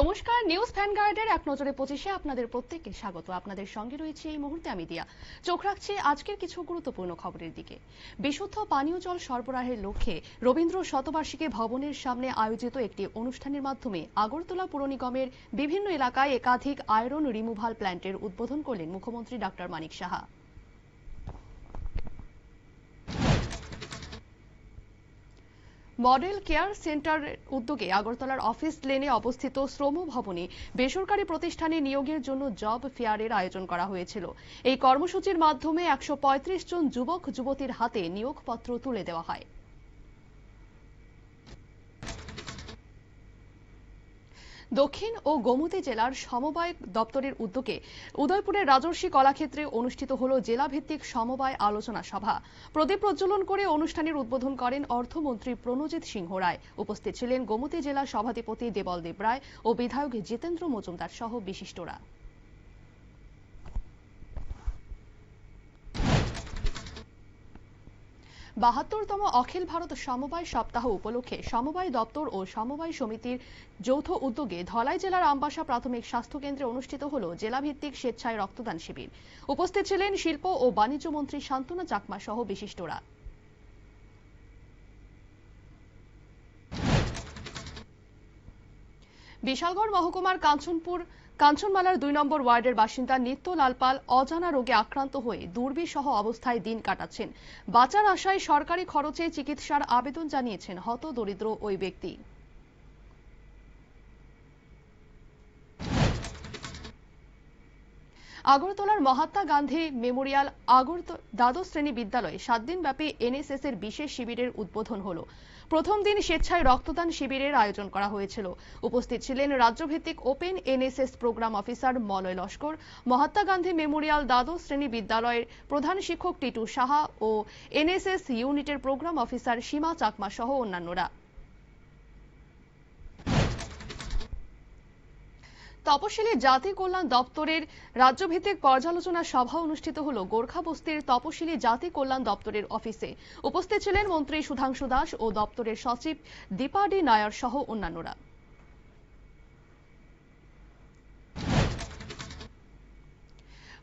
নমস্কার, নিউজ ভ্যানগার্ডের এক নজরে পঁচিশে আপনাদের প্রত্যেককে স্বাগত। আপনাদের সঙ্গে রয়েছে এই মুহূর্তে আমি দিয়া। চোখ রাখছি আজকের কিছু গুরুত্বপূর্ণ খবরের দিকে। বিশুদ্ধ পানীয় জল সরবরাহের লক্ষ্যে রবীন্দ্র শতবার্ষিকী ভবনের সামনে আয়োজিত একটি অনুষ্ঠানের মাধ্যমে আগরতলা পুর নিগমের বিভিন্ন এলাকায় একাধিক আয়রন রিমুভাল প্ল্যান্টের উদ্বোধন করলেন মুখ্যমন্ত্রী doctor Manik Saha. Model care centre উদ্যোগে আগরতলার অফিস লেনে অবস্থিত শ্রম ভবনে বেসরকারি প্রতিষ্ঠানে নিয়োগের জন্য জব ফেয়ারের আয়োজন করা হয়েছিল। এই কর্মসূচির মাধ্যমে একশো পঁয়ত্রিশ জন যুবক, যুবতীর হাতে নিয়োগপত্র তুলে দেওয়া হয়। দক্ষিণ ও গোমতী জেলার সমবায় দপ্তরের উদ্যোগে উদয়পুরের রাজর্ষি কলাক্ষেত্রে অনুষ্ঠিত হল জেলাভিত্তিক সমবায় আলোচনা সভা। প্রদীপ প্রজ্বলন করে অনুষ্ঠানের উদ্বোধন করেন অর্থমন্ত্রী প্রণজিৎ সিংহ রায়। উপস্থিত ছিলেন গোমতী জেলার সভাধিপতি দেবল দেব রায় ও বিধায়ক জিতেন্দ্র মজুমদার সহ বিশিষ্টরা। বাহাত্তরতম অখিল ভারত সমবায় সপ্তাহ উপলক্ষে সমবায় দপ্তর ও সমবায় সমিতির যৌথ উদ্যোগে ধলাই জেলার আমবাসা প্রাথমিক স্বাস্থ্য কেন্দ্রে অনুষ্ঠিত হল জেলাভিত্তিক স্বেচ্ছায় রক্তদান শিবির। উপস্থিত ছিলেন শিল্প ও বাণিজ্য মন্ত্রী শান্তনা চাকমা সহ বিশিষ্টরা। বিশালগড় মহকুমার কাঞ্চনপুর কাঞ্চনমালার দুই নম্বর ওয়ার্ডের বাসিন্দা নিত্য লালপাল অজানা রোগে আক্রান্ত হয়ে দুর্বিসহ অবস্থায় দিন কাটাচ্ছেন। বাঁচার আশায় সরকারি খরচে চিকিৎসার আবেদন জানিয়েছেন হত দরিদ্র ওই ব্যক্তি। আগরতলার মহাত্মা গান্ধী মেমোরিয়াল আগর দ্বাদশ শ্রেণি বিদ্যালয়ে সাত দিনব্যাপী এনএসএস এর বিশেষ শিবিরের উদ্বোধন হলো। প্রথম দিন স্বেচ্ছায় রক্তদান শিবিরের আয়োজন করা হয়েছিল। উপস্থিত ছিলেন রাজ্যভিত্তিক open NSS programme officer Malay Laskar, Mahatma Gandhi memorial দ্বাদশ শ্রেণি বিদ্যালয়ের প্রধান শিক্ষক টিটু সাহা ও এনএসএস ইউনিটের প্রোগ্রাম অফিসার সীমা চাকমা সহ অন্যান্যরা। তপশিলি জাতি কল্যাণ দপ্তরের রাজ্যভিত্তিক পর্যালোচনা সভা অনুষ্ঠিত হল গোর্খা বস্তির তপশিলি জাতি কল্যাণ দপ্তরের অফিসে। উপস্থিত ছিলেন মন্ত্রী সুধাংশু দাস ও দপ্তরের সচিব দীপাডি নায়ার সহ অন্যান্যরা।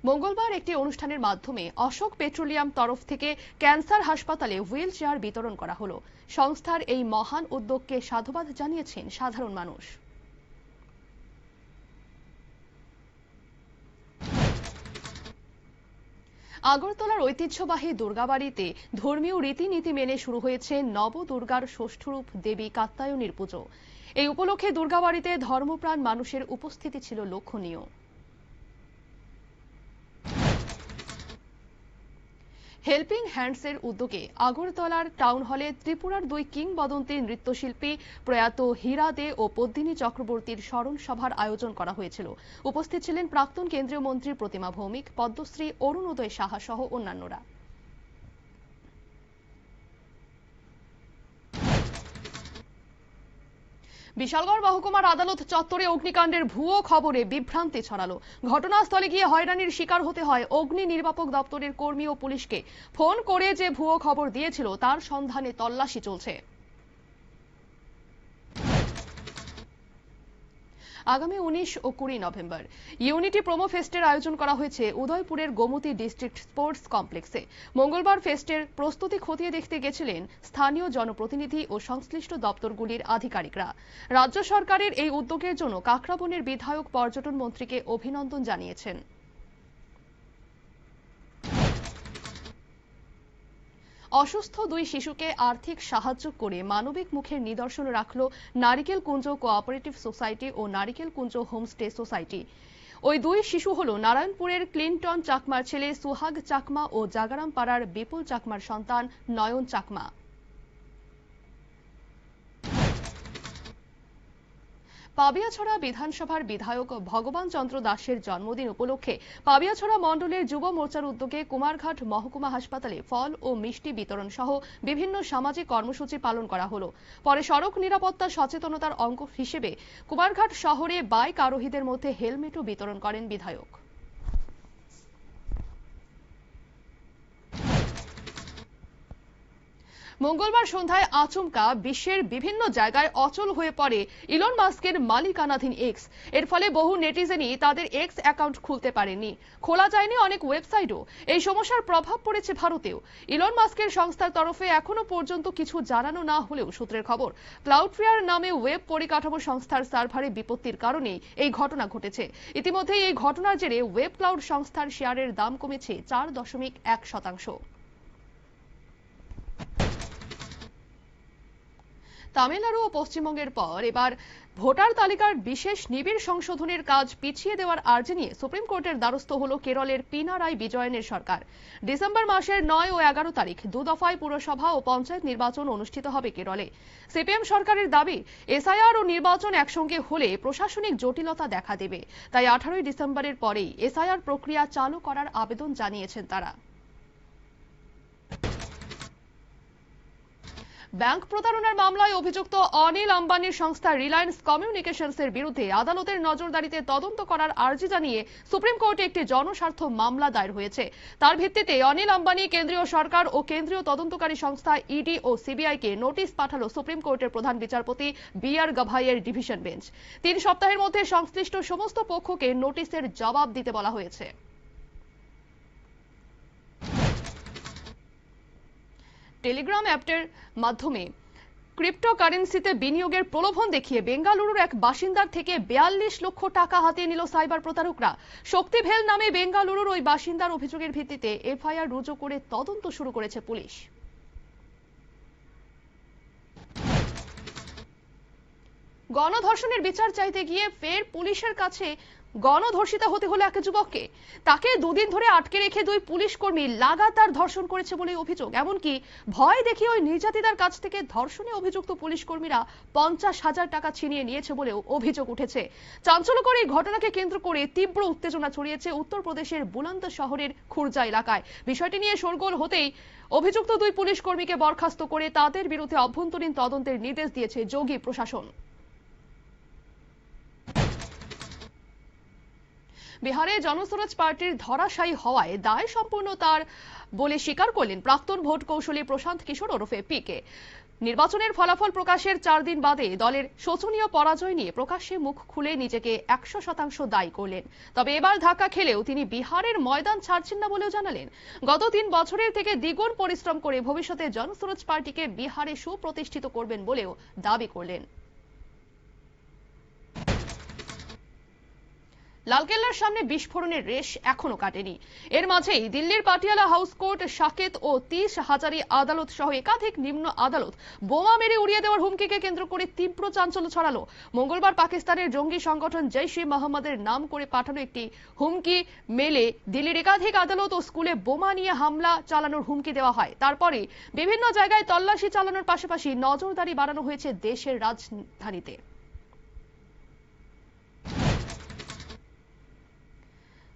মঙ্গলবার একটি অনুষ্ঠানের মাধ্যমে অশোক পেট্রোলিয়াম তরফ থেকে ক্যান্সার হাসপাতালে হুইল চেয়ার বিতরণ করা হল। সংস্থার এই মহান উদ্যোগকে সাধুবাদ জানিয়েছেন সাধারণ মানুষ। আগরতলার ঐতিহ্যবাহী দুর্গাবাড়িতে ধর্মীয় রীতিনীতি মেনে শুরু হয়েছে নব দুর্গার ষষ্ঠরূপ দেবী কাত্তায়নীর পুজো। এই উপলক্ষে দুর্গাবাড়িতে ধর্মপ্রাণ মানুষের উপস্থিতি ছিল লক্ষণীয়। হেল্পিং হ্যান্ডসের উদ্যোগে আগরতলার টাউন হলে ত্রিপুরার দুই কিংবদন্তি নৃত্যশিল্পী প্রয়াত হীরা দে ও পদ্মিনী চক্রবর্তীর স্মরণ সভার আয়োজন করা হয়েছিল। উপস্থিত ছিলেন প্রাক্তন কেন্দ্রীয় মন্ত্রী প্রতিমা ভৌমিক, পদ্মশ্রী অরুণোদয় সাহা সহ অন্যান্যরা। বিশালগড় মহকুমার আদালত চত্বরে অগ্নিকাণ্ডের ভুয়ো খবরে বিভ্রান্তি ছড়ালো। ঘটনাস্থলে গিয়ে হয়রানির শিকার হতে হয় অগ্নি নির্বাপক দপ্তরের কর্মী ও পুলিশকে। ফোন করে যে ভুয়ো খবর দিয়েছিল, তার সন্ধানে তল্লাশি চলছে। আগামী উনিশ ও কুড়ি নভেম্বর। ইউনিটি প্রোমো ফেস্টের আয়োজন করা হয়েছে উদয়পুরের গোমতী ডিস্ট্রিক্ট স্পোর্টস কমপ্লেক্সে। মঙ্গলবার ফেস্টের প্রস্তুতি খতিয়ে দেখতে গেছিলেন স্থানীয় জনপ্রতিনিধি ও সংশ্লিষ্ট দপ্তরগুলির আধিকারিকরা। রাজ্য সরকারের এই উদ্যোগের জন্য কাকরাবনের বিধায়ক পর্যটন মন্ত্রীকে অভিনন্দন জানিয়েছেন। অসুস্থ দুই শিশুকে আর্থিক সাহায্য করে মানবিক মুখের নিদর্শন রাখল নারিকেল কুঞ্জ কোঅপারেটিভ সোসাইটি ও নারিকেল কুঞ্জ হোমস্টে সোসাইটি। ওই দুই শিশু হল নারায়ণপুরের ক্লিনটন চাকমার ছেলে সুহাগ চাকমা ও জাগারাম পাড়ার বিপুল চাকমার সন্তান নয়ন চাকমা। পাবিয়াছড়া বিধানসভার বিধায়ক ভগবান চন্দ্র দাসের জন্মদিন উপলক্ষে পাবিয়াছড়া মণ্ডলের যুব মোর্চার উদ্যোগে কুমারঘাট মহকুমা হাসপাতালে ফল ও মিষ্টি বিতরণ সহ বিভিন্ন সামাজিক কর্মসূচি পালন করা হল। পরে সড়ক নিরাপত্তা সচেতনতার অঙ্গ হিসেবে কুমারঘাট শহরে বাইক আরোহীদের মধ্যে হেলমেটও বিতরণ করেন বিধায়ক। মঙ্গলবার সন্ধ্যায় আচমকা বিশ্বের বিভিন্ন জায়গায় অচল হয়ে পড়ে ইলন মাস্কের মালিকানাধীন এক্সের ফলে বহু নেটিজেনই তাদের এক্স অ্যাকাউন্ট খুলতে পারেনি খোলা যায়নি অনেক ওয়েবসাইটও এই সমস্যার প্রভাব পড়েছে ভারতেও। ইলন মাস্কের সংস্থার তরফে এখনও পর্যন্ত কিছু জানানো না হলেও সূত্রের খবর ক্লাউডফেয়ার নামে ওয়েব পরিকাঠামো সংস্থার সার্ভারে বিপত্তির কারণে এই ঘটনা ঘটেছে। ইতিমধ্যেই এই ঘটনার জেরে ওয়েব ক্লাউড সংস্থার শেয়ারের দাম কমেছে চার দশমিক এক শতাংশ। তামিলনাড়ু ও পশ্চিমবঙ্গের পর এবার ভোটার তালিকার বিশেষ নিবিড় সংশোধনের কাজ পিছিয়ে দেওয়ার আর্জি নিয়ে সুপ্রিম কোর্টের দ্বারস্থ হল কেরলের পিনারাই বিজয়নের সরকার। ডিসেম্বর মাসের নয় ও এগারো তারিখ দু দফায় পুরসভা ও পঞ্চায়েত নির্বাচন অনুষ্ঠিত হবে কেরলে। সিপিএম সরকারের দাবি, এসআইআর ও নির্বাচন একসঙ্গে হলে প্রশাসনিক জটিলতা দেখা দেবে। তাই আঠারোই ডিসেম্বরের পরেই এসআইআর প্রক্রিয়া চালু করার আবেদন জানিয়েছেন তারা। ব্যাংক প্রতারণার মামলায় অভিযুক্ত অনিল আম্বানির সংস্থা রিলায়েন্স কমিউনিকেশনসের বিরুদ্ধে আদালতের নজরদারিতে তদন্ত করার আর্জি জানিয়ে সুপ্রিম কোর্টে একটি জনস্বার্থ মামলা দায়ের হয়েছে। তার ভিত্তিতে অনিল আম্বানি কেন্দ্রীয় সরকার ও কেন্দ্রীয় তদন্তকারী সংস্থা ইডি ও সিবিআইকে নোটিশ পাঠালো সুপ্রিম কোর্টের প্রধান বিচারপতি বি আর গাভাইয়ের ডিভিশন বেঞ্চ। তিন সপ্তাহের মধ্যে সংশ্লিষ্ট সমস্ত পক্ষকে নোটিশের জবাব দিতে বলা হয়েছে। টেলিগ্রাম অ্যাপটের মাধ্যমে ক্রিপ্টোকারেন্সিতে বিনিয়োগের প্রলোভন দেখিয়ে বেঙ্গালুরুর এক বাসিন্দার থেকে বিয়াল্লিশ লক্ষ টাকা হাতিয়ে নিল সাইবার প্রতারকরা। শক্তিভেল নামে বেঙ্গালুরুর ওই বাসিন্দার অভিযোগের ভিত্তিতে এফআইআর রুজু করে তদন্ত শুরু করেছে পুলিশ। গণধর্ষণের বিচার চাইতে গিয়ে ফের পুলিশের কাছে গণধর্ষিতা হতে হলো এক যুবককে। তাকে দুদিন ধরে আটকে রেখে দুই পুলিশ কর্মী লাগাতার ধর্ষণ করেছে বলে অভিযোগ। এমনকি ভয় দেখিয়ে ওই নির্যাতিতার কাছ থেকে ধর্ষণে অভিযুক্ত পুলিশ কর্মীরা পঞ্চাশ হাজার টাকা ছিনিয়ে নিয়েছে বলেও অভিযোগ উঠেছে। চাঞ্চল্যকর এই ঘটনাকে কেন্দ্র করে তীব্র উত্তেজনা ছড়িয়েছে উত্তরপ্রদেশের বুলন্দ শহরের খুরজা এলাকায়। বিষয়টি নিয়ে শোরগোল হতেই অভিযুক্ত দুই পুলিশ কর্মীকে বরখাস্ত করে তাদের বিরুদ্ধে অভ্যন্তরীণ তদন্তের নির্দেশ দিয়েছে যোগী প্রশাসন। বিহারে জনসুরাজ পার্টির ধরাশায়ী হওয়ায় দায় সম্পূর্ণ তার বলে স্বীকার করলেন প্রাক্তন ভোট কৌশলী প্রশান্ত কিশোর ওরফে পিকে। নির্বাচনের ফলাফল প্রকাশের চার দিন বাদে দলের শোচনীয় পরাজয় নিয়ে প্রকাশ্যে মুখ খুলে নিজেকে একশো শতাংশ দায়ী করলেন। তবে এবার ধাক্কা খেলেও তিনি বিহারের ময়দান ছাড়ছেন না বলেও জানালেন। গত তিন বছরের থেকে দ্বিগুণ পরিশ্রম করে ভবিষ্যতে জনসুরাজ পার্টিকে বিহারে সুপ্রতিষ্ঠিত করবেন বলেও দাবি করলেন। লালকেল্লার সামনে বিস্ফোরণের রেশ এখনও কাটেনি। এর মাঝেই দিল্লির পাটিয়ালা হাউস কোর্ট সাকেত ও তিস হাজারি আদালত সহ একাধিক নিম্ন আদালত বোমা মেরে উড়িয়ে দেওয়ার হুমকিকে কেন্দ্র করে তীব্র চাঞ্চল্য ছড়ালো। মঙ্গলবার পাকিস্তানের জঙ্গি সংগঠন জৈশ ই মোহাম্মদের নাম করে পাঠানো একটি হুমকি মেলে দিল্লির একাধিক আদালত ও স্কুলে বোমা নিয়ে হামলা চালানোর হুমকি দেওয়া হয়। তারপরে বিভিন্ন জায়গায় তল্লাশি চালানোর পাশাপাশি নজরদারি বাড়ানো হয়েছে দেশের রাজধানীতে।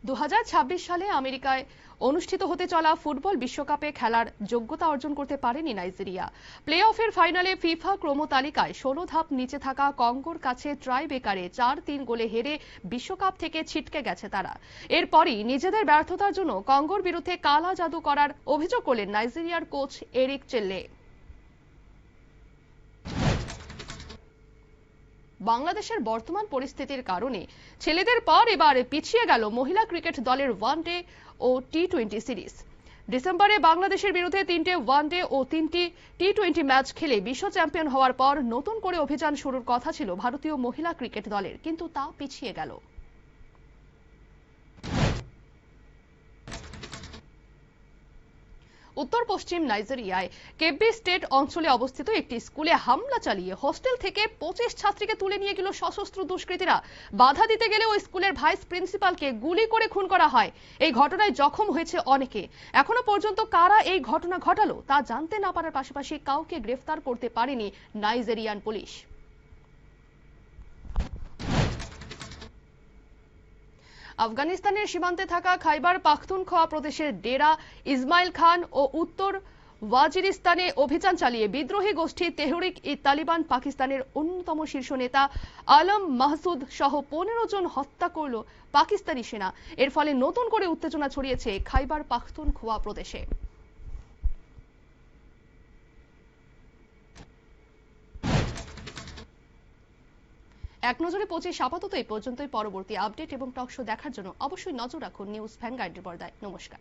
দু হাজার ছাব্বিশ সালে আমেরিকায় অনুষ্ঠিত হতে চলা ফুটবল বিশ্বকাপে খেলার যোগ্যতা অর্জন করতে পারেনি নাইজেরিয়া। প্লে অফের ফাইনালে ফিফা ক্রম তালিকায় ষোলো ধাপ নিচে থাকা কঙ্গোর কাছে ট্রাই বেকারে চার তিন গোলে হেরে বিশ্বকাপ থেকে ছিটকে গেছে তারা। এরপরই নিজেদের ব্যর্থতার জন্য কঙ্গোর বিরুদ্ধে কালা জাদু করার অভিযোগ করলেন নাইজেরিয়ার কোচ এরিক চেল্লে। বাংলাদেশের বর্তমান পরিস্থিতির কারণে ছেলেদের পর এবার পিছিয়ে গেল মহিলা ক্রিকেট দলের ওয়ানডে ও টি টোয়েন্টি সিরিজ। ডিসেম্বরে বাংলাদেশের বিরুদ্ধে তিনটে ওয়ান ডে ও তিনটি টি টোয়েন্টি ম্যাচ খেলে বিশ্ব চ্যাম্পিয়ন হওয়ার পর নতুন করে অভিযান শুরুর কথা ছিল ভারতীয় মহিলা ক্রিকেট দলের, কিন্তু তা পিছিয়ে গেল। উত্তর পশ্চিম নাইজেরিয়ায় কেব্বি স্টেট অঞ্চলে অবস্থিত একটি স্কুলে হামলা চালিয়ে হোস্টেল থেকে পঁচিশ ছাত্রীকে তুলে নিয়ে গেল সশস্ত্র দুষ্কৃতীরা। বাধা দিতে গেলে ওই স্কুলের ভাইস প্রিন্সিপালকে গুলি করে খুন করা হয়। এই ঘটনায় জখম হয়েছে অনেকে। এখনও পর্যন্ত কারা এই ঘটনা ঘটালো তা জানতে না পারার পাশাপাশি কাউকে গ্রেফতার করতে পারেনি নাইজেরিয়ান পুলিশ। আফগানিস্তানের সীমান্তে থাকা খাইবার পাখতুনখোয়া প্রদেশের ডেরা, ইসমাইল খান ও উত্তর ওয়াজিরিস্তানে অভিযান চালিয়ে বিদ্রোহী গোষ্ঠী তেহরিক ই তালিবান পাকিস্তানের অন্যতম শীর্ষ নেতা আলম মাহসুদ সহ পনেরো জন হত্যা করল পাকিস্তানি সেনা। এর ফলে নতুন করে উত্তেজনা ছড়িয়েছে খাইবার পাখতুনখোয়া প্রদেশে। এক নজরে পঁচিশ আপাতত এই পর্যন্তই। পরবর্তী আপডেট এবং টক শো দেখার জন্য অবশ্যই নজর রাখুন নিউজ ভ্যানগার্ডের পর্দায়। নমস্কার।